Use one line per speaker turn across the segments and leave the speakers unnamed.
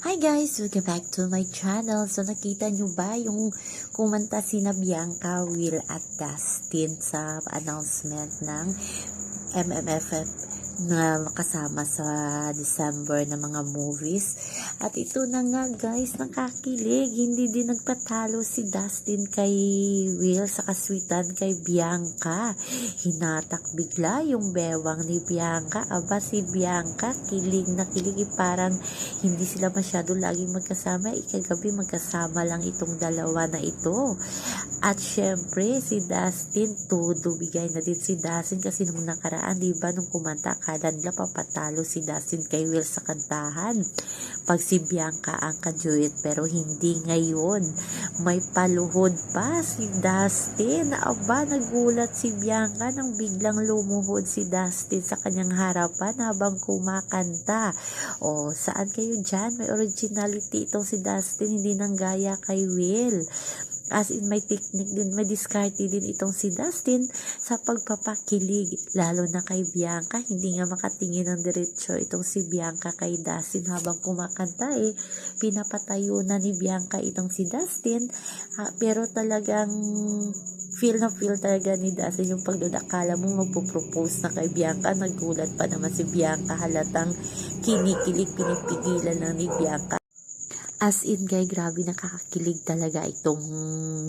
Hi guys! Welcome back to my channel. So nakita nyo ba yung kumanta si na Bianca, Will at Dustin sa announcement ng MMFF na makasama sa December na mga movies. At ito na nga guys, nakakilig. Hindi din nagpatalo si Dustin kay Will sa kaswitan kay Bianca. Hinatak bigla yung bewang ni Bianca. Aba si Bianca, kilig na kilig. Eh, Parang hindi sila masyado laging magkasama. Ikagabi magkasama lang itong dalawa na ito. At syempre, si Dustin, todo bigay na din si Dustin kasi nung nakaraan, di ba, nung kumanta, akala nila papatalo si Dustin kay Will sa kantahan. Pag si Bianca ang kajuit, pero hindi ngayon. May paluhod pa si Dustin. Aba, nagulat si Bianca nang biglang lumuhod si Dustin sa kanyang harapan habang kumakanta. O, saan kayo dyan? May originality itong si Dustin, hindi nang gaya kay Will. As in, may technique din, may diskarte din itong si Dustin sa pagpapakilig, lalo na kay Bianca. Hindi nga makatingin ng diretsyo itong si Bianca kay Dustin habang kumakanta eh. Pinapatayo na ni Bianca itong si Dustin. Ah, pero talagang feel na feel talaga ni Dustin yung pagdudakala mo magpo-propose na kay Bianca. Nagulat pa naman si Bianca halatang kinikilig, pinipigilan lang ni Bianca. As in, guy, grabe nakakakilig talaga itong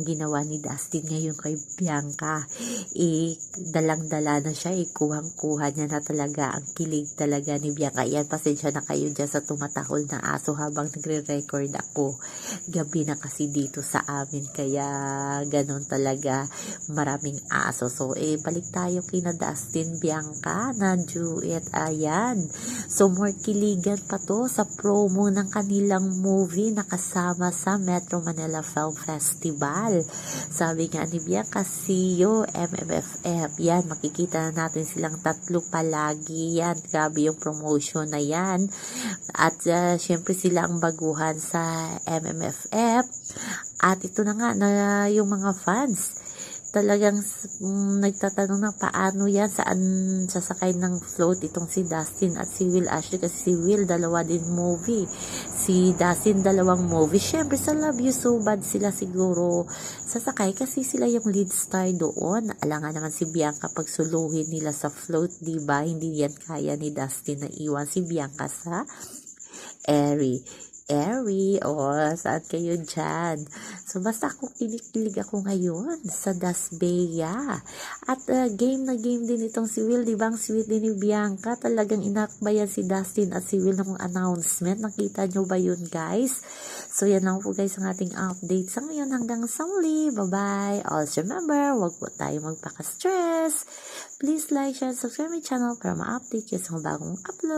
ginawa ni Dustin ngayon kay Bianca. Eh, dalang-dala na siya, eh, kuhang-kuha niya na talaga ang kilig talaga ni Bianca. Yan, pasensya na kayo dyan sa tumatahol na aso habang nagre-record ako. Gabi na kasi dito sa amin, kaya ganon talaga maraming aso. So, eh, balik tayo kina Dustin Bianca na duet. Ayan. So, more kiligan pa to sa promo ng kanilang movie na kasama sa Metro Manila Film Festival. Sabi nga ni Bianca, CEO, MMFF. Yan, makikita na natin silang tatlo palagi. Yan, grabe yung promotion na yan. At uh, syempre sila ang baguhan sa MMFF. At ito na nga, na yung mga fans talagang mm, nagtatanong na paano yan, saan sasakay ng float itong si Dustin at si Will Ashley. Kasi si Will dalawa din movie. Si Dustin dalawang movie. Syempre sa Love You So Bad sila siguro sasakay kasi sila yung lead star doon. Alangan naman si Bianca pagsuluhin nila sa float di ba? Hindi yan kaya ni Dustin na iwan si Bianca sa airy airy o saan kayo dyan. So, basta ako kinikilig ako ngayon sa Dasbeya. At uh, game na game din itong si Will, di ba? Ang sweet din ni Bianca. Talagang inakbayan si Dustin at si Will ng announcement. Nakita nyo ba yun, guys? So, yan lang po guys ang ating update sa ngayon hanggang sa muli. Bye-bye. Also remember, wag po tayo magpaka-stress. Please like, share, subscribe my channel para ma-update kayo sa bagong upload.